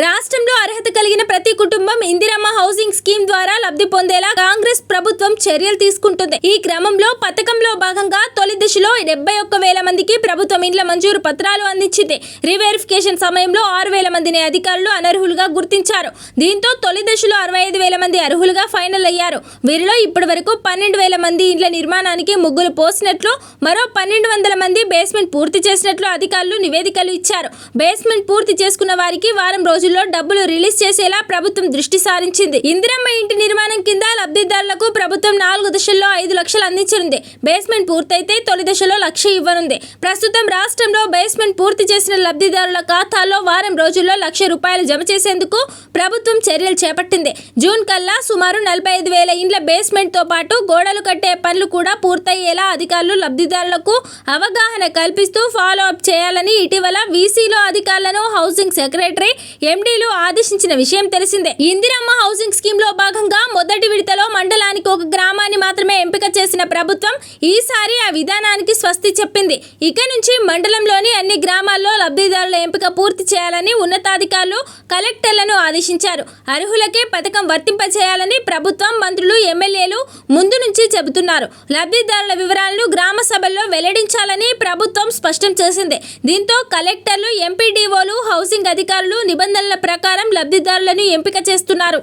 రాష్ట్రంలో అర్హత కలిగిన ప్రతి కుటుంబం ఇందిరమ్మ హౌసింగ్ స్కీమ్ ద్వారా లబ్ధి పొందేలా కాంగ్రెస్ ప్రభుత్వం చర్యలు తీసుకుంటుంది. ఈ క్రమంలో పథకంలో భాగంగా తొలి ఆంధ్రప్రదేశ్లో డెబ్బై ఒక్క వేల మందికి ప్రభుత్వం ఇండ్ల మంజూరు పత్రాలు అందించింది. రీవెరిఫికేషన్ సమయంలో ఆరు వేల మందిని అధికారులు అనర్హులుగా గుర్తించారు. దీంతో తొలి దశలో అరవై ఐదు వేల మంది అర్హులుగా ఫైనల్ అయ్యారు. వీరిలో ఇప్పటి వరకు పన్నెండు వేల మంది ఇండ్ల నిర్మాణానికి ముగ్గులు పోసినట్లు మరో పన్నెండు వందల మంది బేస్మెంట్ పూర్తి చేసినట్లు అధికారులు నివేదికలు ఇచ్చారు. బేస్మెంట్ పూర్తి చేసుకున్న వారికి వారం రోజుల్లో డబ్బులు రిలీజ్ చేసేలా ప్రభుత్వం దృష్టి సారించింది. ఇందిరమ్మ ఇంటి నిర్మాణం కింద లబ్ధిదారుల ప్రభుత్వం నాలుగు దశల్లో ఐదు లక్షలు అందించనుంది. బేస్మెంట్ పూర్తయితే తొలి దశలో లక్ష ఇవ్వనుంది. ప్రస్తుతం రాష్ట్రంలో బేస్మెంట్ పూర్తి చేసిన లబ్ధిదారుల ఖాతాలో వారం రోజుల్లో లక్ష రూపాయలు జమ చేసేందుకు ప్రభుత్వం చర్యలు చేపట్టింది. జూన్ కల్లా సుమారు నలభై ఐదు వేల ఇండ్ల బేస్మెంట్తో పాటు గోడలు కట్టే పనులు కూడా పూర్తయ్యేలా అధికారులు లబ్ధిదారులకు అవగాహన కల్పిస్తూ ఫాలో అప్ చేయాలని ఇటీవల వీసీలో అధికారులను హౌసింగ్ సెక్రటరీ ఎండీలు ఆదేశించిన విషయం తెలిసిందే. ఇందిరమ్మ హౌసింగ్ స్కీమ్లో భాగంగా మొదటి విడతలో మండలానికి ఒక గ్రామాన్ని మాత్రమే ఎంపిక చేసిన ప్రభుత్వం ఈసారి ఆ విధానానికి స్వస్తి చెప్పింది. ఇక నుంచి మండలంలోని అన్ని గ్రామాల్లో లబ్ధిదారుల ఎంపిక పూర్తి చేయాలని ఉన్నతాధికారులు కలెక్టర్లను ఆదేశించారు. అర్హులకే పథకం వర్తింపచేయాలని ప్రభుత్వం మంత్రులు ఎమ్మెల్యేలు ముందు నుంచి చెబుతున్నారు. లబ్ధిదారుల వివరాలను గ్రామ సభల్లో వెల్లడించాలని ప్రభుత్వం స్పష్టం చేసింది. దీంతో కలెక్టర్లు ఎంపీడీఓలు హౌసింగ్ అధికారులు నిబంధనల ప్రకారం లబ్ధిదారులను ఎంపిక చేస్తున్నారు.